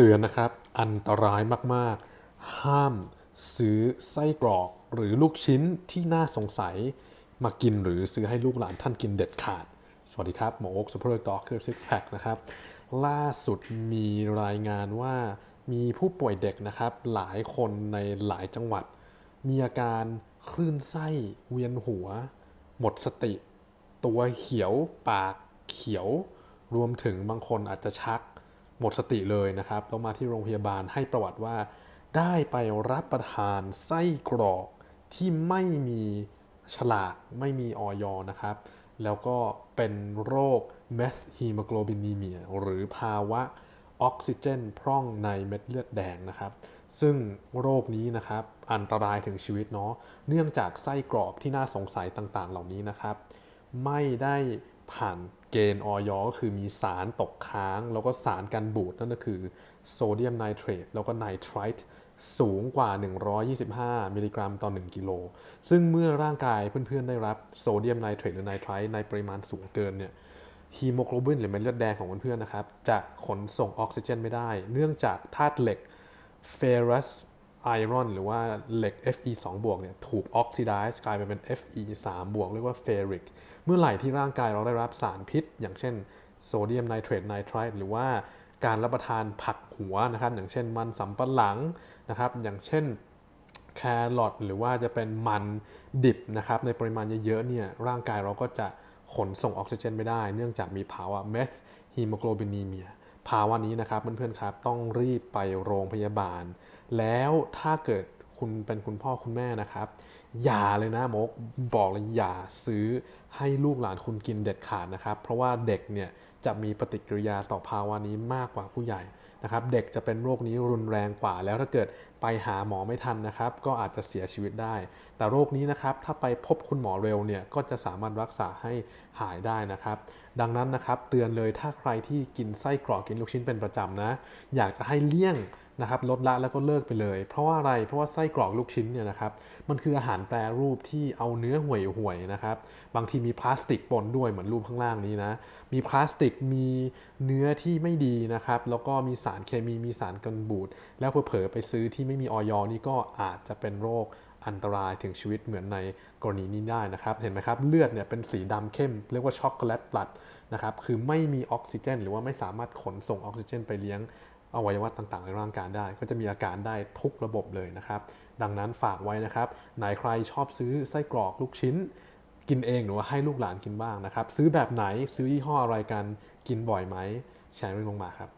เตือนนะครับ อันตรายมากๆ ห้ามซื้อไส้กรอกหรือลูกชิ้นที่น่าสงสัยมากินหรือซื้อให้ลูกหลานท่านกินเด็ดขาด สวัสดีครับ หมอโอ๊กซูเปอร์ด็อกเกอร์ซิกแพคนะครับ ล่าสุดมีรายงานว่ามีผู้ป่วยเด็กนะครับ หลายคนในหลายจังหวัด มีอาการคลื่นไส้เวียนหัว หมดสติ ตัวเขียว ปากเขียว รวมถึงบางคนอาจจะชัก หมดสติเลยนะครับแล้วมาที่โรงพยาบาลให้ประวัติว่า ได้ไปรับประทานไส้กรอกที่ไม่มีฉลากไม่มีออยนะครับ แล้วก็เป็นโรคเมทฮีโมโกลบินีเมียหรือภาวะออกซิเจนพร่องในเม็ดเลือดแดงนะครับ ซึ่งโรคนี้นะครับอันตรายถึงชีวิตเนาะเนื่องจากไส้กรอกที่น่าสงสัยต่างๆ เหล่านี้นะครับ ไม่ได้ ผ่านเกณฑ์ออยก็คือมีสารตกค้าง แล้วก็สารกันบูดนั่นก็คือโซเดียมไนเตรตแล้วก็ไนไตรท์สูงกว่า 125 มิลลิกรัมต่อ 1 กิโล ซึ่งเมื่อร่างกายเพื่อนๆ ได้รับโซเดียมไนเตรตหรือไนไตรท์ในปริมาณสูงเกินเนี่ยฮีโมโกลบินหรือเม็ดเลือดแดงของเพื่อนๆนะครับ จะขนส่งออกซิเจนไม่ได้ เนื่องจากธาตุเหล็กเฟรัส ferrous iron หรือว่าเหล็ก Fe 2บวกเนี่ยถูกออกซิไดซ์กลายไปเป็น Fe 3บวกเรียกว่า ferric เมื่อไหร่ที่ร่างกายเราได้รับสารพิษ อย่างเช่นโซเดียมไนเตรตไนไตรท์หรือว่าการรับประทานผักหัวนะครับ อย่างเช่นมันสำปะหลังนะครับ อย่างเช่นแครอทหรือว่าจะเป็นมันดิบนะครับในปริมาณเยอะๆเนี่ยร่างกายเราก็จะขนส่งออกซิเจนไม่ได้ เนื่องจากมีภาวะเมทฮีโมโกลบินีเมียภาวะนี้นะครับเพื่อนๆครับต้องรีบไปโรงพยาบาล แล้วถ้าเกิดคุณเป็นคุณพ่อคุณแม่นะครับ อย่าเลยนะมกบอกเลยอย่าซื้อให้ลูกหลานคุณกินเด็ดขาดนะครับ เพราะว่าเด็กเนี่ยจะมีปฏิกิริยาต่อภาวะนี้มากกว่าผู้ใหญ่นะครับ เด็กจะเป็นโรคนี้รุนแรงกว่า แล้วถ้าเกิดไปหาหมอไม่ทันนะครับ ก็อาจจะเสียชีวิตได้ แต่โรคนี้นะครับถ้าไปพบคุณหมอเร็วเนี่ยก็จะสามารถรักษาให้หายได้นะครับ ดังนั้นนะครับเตือนเลยถ้าใครที่กินไส้กรอกกินลูกชิ้นเป็นประจำนะ อยากจะให้เลี่ยง นะครับลดละแล้วก็เลิกไปเลย เพราะว่าอะไรเพราะว่าไส้กรอกลูกชิ้นเนี่ยนะครับมันคืออาหารแปรรูปที่เอาเนื้อห่วยห่วยนะครับบางทีมีพลาสติกปนด้วยเหมือนรูปข้างล่างนี้นะมีพลาสติกมีเนื้อที่ไม่ดีนะครับแล้วก็มีสารเคมีมีสารกันบูดแล้วเผลอๆไปซื้อที่ไม่มีออยอนี่ก็อาจจะเป็นโรคอันตรายถึงชีวิตเหมือนในกรณีนี้ได้นะครับ เห็นไหมครับเลือดเนี่ยเป็นสีดำเข้ม เรียกว่าช็อกโกแลตบลัดนะครับคือไม่มีออกซิเจน หรือว่าไม่สามารถขนส่งออกซิเจนไปเลี้ยง อวัยวะต่างๆ ในร่างกายได้ ก็จะมีอาการได้ทุกระบบเลยนะครับ ดังนั้นฝากไว้นะครับไหนใครชอบซื้อไส้กรอกลูกชิ้น กินเองหรือว่าให้ลูกหลานกินบ้างนะครับ ซื้อแบบไหนซื้อยี่ห้ออะไรกันกินบ่อยไหมแชร์เรื่องลงมาครับ